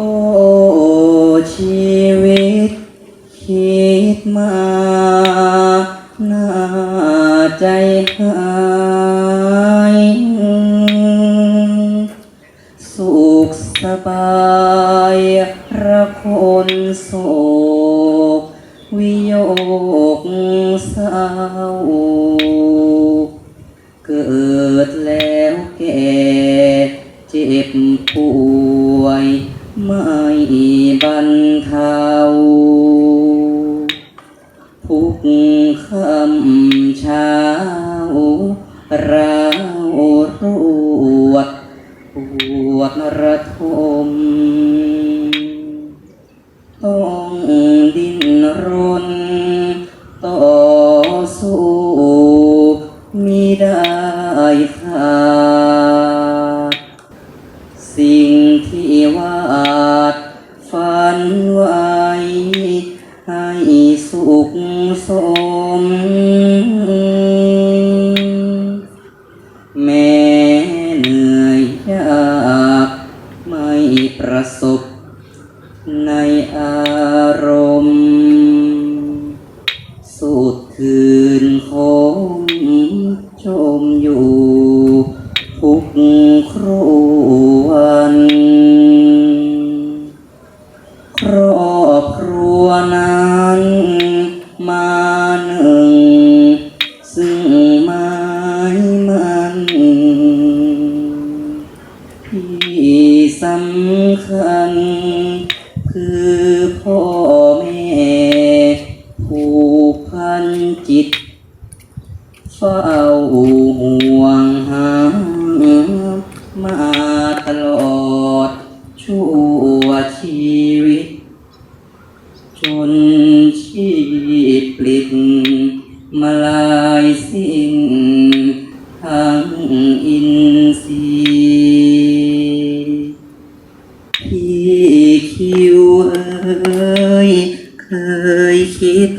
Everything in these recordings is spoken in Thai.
โอ้ชีวิต คิดมาหน้าใจหายสุขสบายระคนโศก วิโยกเศร้าเกิดแล้วแก่เจ็บปวยไม่ บรรเทาทุกคำเช้าเรารวดปวดระทมต้องดิ้นรนต่อสู้มิได้ขาดสิ่งที่ว่า สุขสม แม้เหนื่อยยากไม่ประสบในอารมณ์สุดคืนคมชมอยู่ทุกครวันครอบครัวนั้น มาหนึ่ง ซึ่งไม้มันที่สำคัญ คือพ่อแม่ผูกพันจิตเฝ้า ชีปลิดมาลายสิ้นทั้งอินทรีย์พี่คิวเอ้ยเคยคิด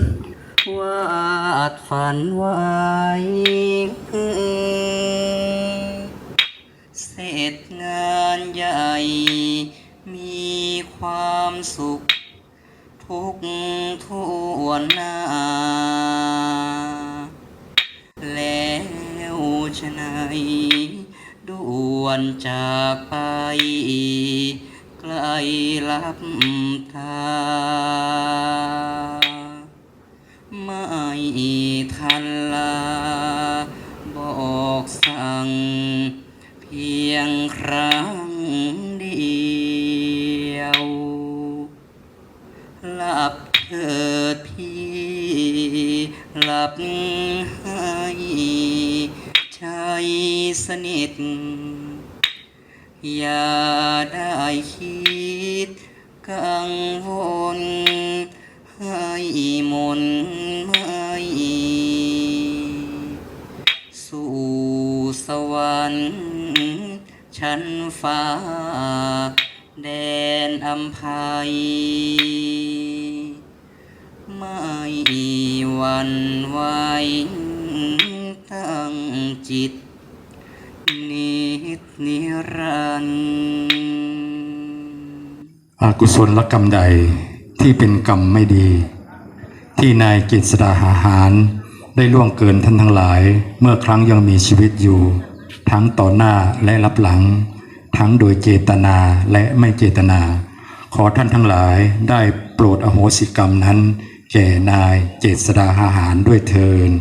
วาดฝันไว้เสร็จงานใหญ่ มีความสุข ทุกทั่วหน้า แล้วชะไหนด่วนจากไป ไกลลับตาไม่ทันลา บอกสั่ง เพียงครั้ง ลับให้ใจสนิท อย่าได้คิดกังวลให้มนไม่สู่สวรรค์ชั้นฟ้า แดนอำภัยไม่ วันไหวตั้งจิต นิดนิรันดร์อากุศลกรรมใดที่เป็นกรรมไม่ดี ที่นายกิตสดาหาหาร ได้ล่วงเกินท่านทั้งหลาย เมื่อครั้งยังมีชีวิตอยู่ ทั้งต่อหน้าและรับหลัง ทั้งโดยเจตนาและไม่เจตนา ขอท่านทั้งหลายได้โปรดอโหสิกรรมนั้น แก่นายเจษดาหาหารด้วยเทิน